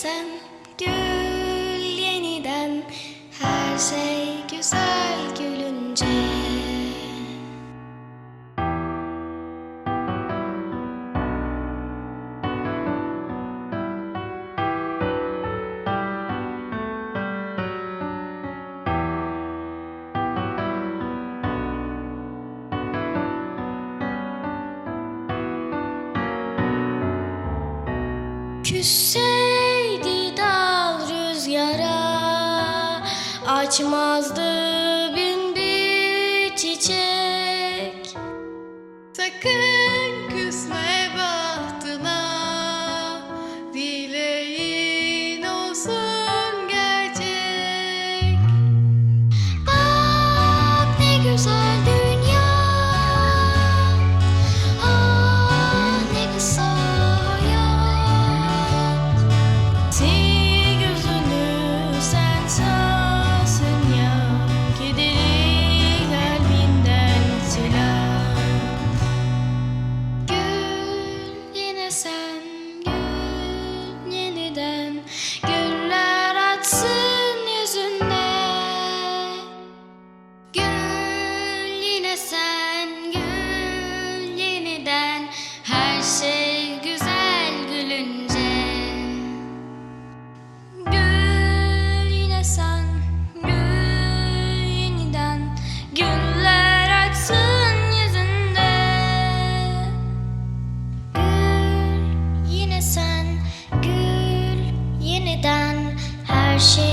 sen Gül yeniden. Her şey güzel gülünce. Küsse açmazdı bin bir çiçek. Sakın küsme. 私